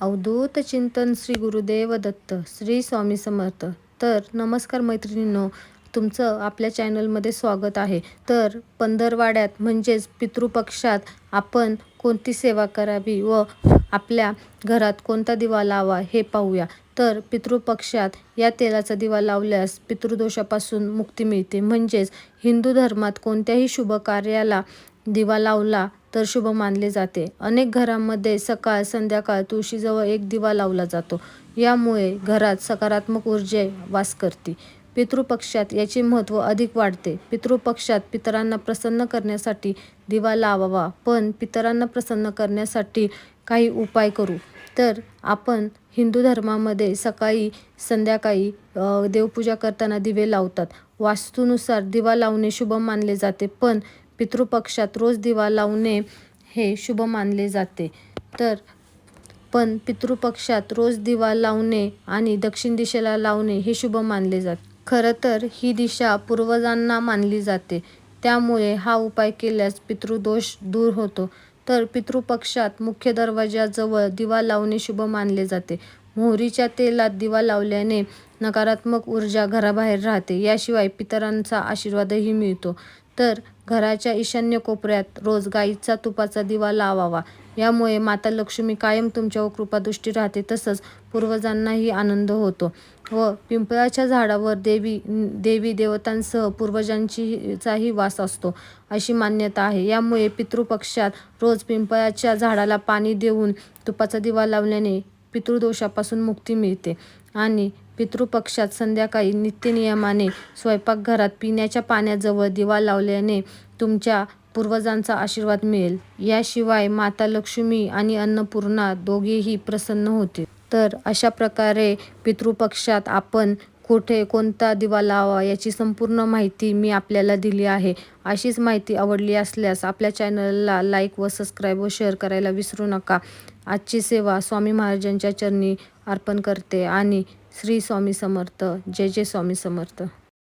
अवधूत चिंतन श्री गुरुदेव दत्त श्री स्वामी समर्थ. तर नमस्कार मैत्रिणींनो तुमचं आपल्या चॅनलमध्ये स्वागत आहे. तर पंधरवाड्यात म्हणजेच पितृपक्षात आपण कोणती सेवा करावी व आपल्या घरात कोणता दिवा लावा हे पाहूया. तर पितृपक्षात या तेलाचा दिवा लावल्यास पितृदोषापासून मुक्ती मिळते. म्हणजेच हिंदू धर्मात कोणत्याही शुभ कार्याला दिवा लावला तर शुभ मानले जाते. अनेक घरांमध्ये सकाळ संध्याकाळ तुळशीजवळ एक दिवा लावला जातो. यामुळे घरात सकारात्मक ऊर्जा वास करते. पितृपक्षात याचे महत्त्व अधिक वाढते. पितृपक्षात पितरांना प्रसन्न करण्यासाठी दिवा लावावा पण पितरांना प्रसन्न करण्यासाठी काही उपाय करू. तर आपण हिंदू धर्मामध्ये सकाळी संध्याकाळी देवपूजा करताना दिवे लावतात. वास्तूनुसार दिवा लावणे शुभ मानले जाते पण पितृपक्षात रोज दिवा लावणे हे शुभ मानले जाते. तर पण पितृपक्षात रोज दिवा लावणे आणि दक्षिण दिशेला लावणे हे शुभ मानले जाते. खरं तर ही दिशा पूर्वजांना मानली जाते. त्यामुळे हा उपाय केल्यास पितृदोष दूर होतो. तर पितृपक्षात मुख्य दरवाजाजवळ दिवा लावणे शुभ मानले जाते. मोहरीच्या तेलात दिवा लावल्याने नकारात्मक ऊर्जा घराबाहेर राहते. याशिवाय पितरांचा आशीर्वादही मिळतो. तर घराच्या ईशान्य कोपऱ्यात रोज गाईचा तुपाचा दिवा लावावा. यामुळे माता लक्ष्मी कायम तुमच्यावर कृपादृष्टी राहते तसंच पूर्वजांनाही आनंद होतो. व पिंपळाच्या झाडावर देवी देवी देवतांसह पूर्वजांचीचाही वास असतो अशी मान्यता आहे. यामुळे पितृपक्षात रोज पिंपळाच्या झाडाला पाणी देऊन तुपाचा दिवा लावल्याने पितृदोषापासून मुक्ती मिळते. आणि पितृपक्षात संध्याकाळी नित्यनियमाने स्वयंपाकघरात पिण्याच्या पाण्याजवळ दिवा लावल्याने तुमच्या पूर्वजांचा आशीर्वाद मिळेल. याशिवाय माता लक्ष्मी आणि अन्नपूर्णा दोघेही प्रसन्न होते तर अशा प्रकारे पितृपक्षात आपण कुठे कोणता दिवा लावा याची संपूर्ण माहिती मी आपल्याला दिली आहे. अशीच माहिती आवडली असल्यास आपल्या चॅनलला लाईक व सबस्क्राईब व शेअर करायला विसरू नका. आजची सेवा स्वामी महाराजांच्या चरणी अर्पण करते आणि श्री स्वामी समर्थ. जय जय स्वामी समर्थ.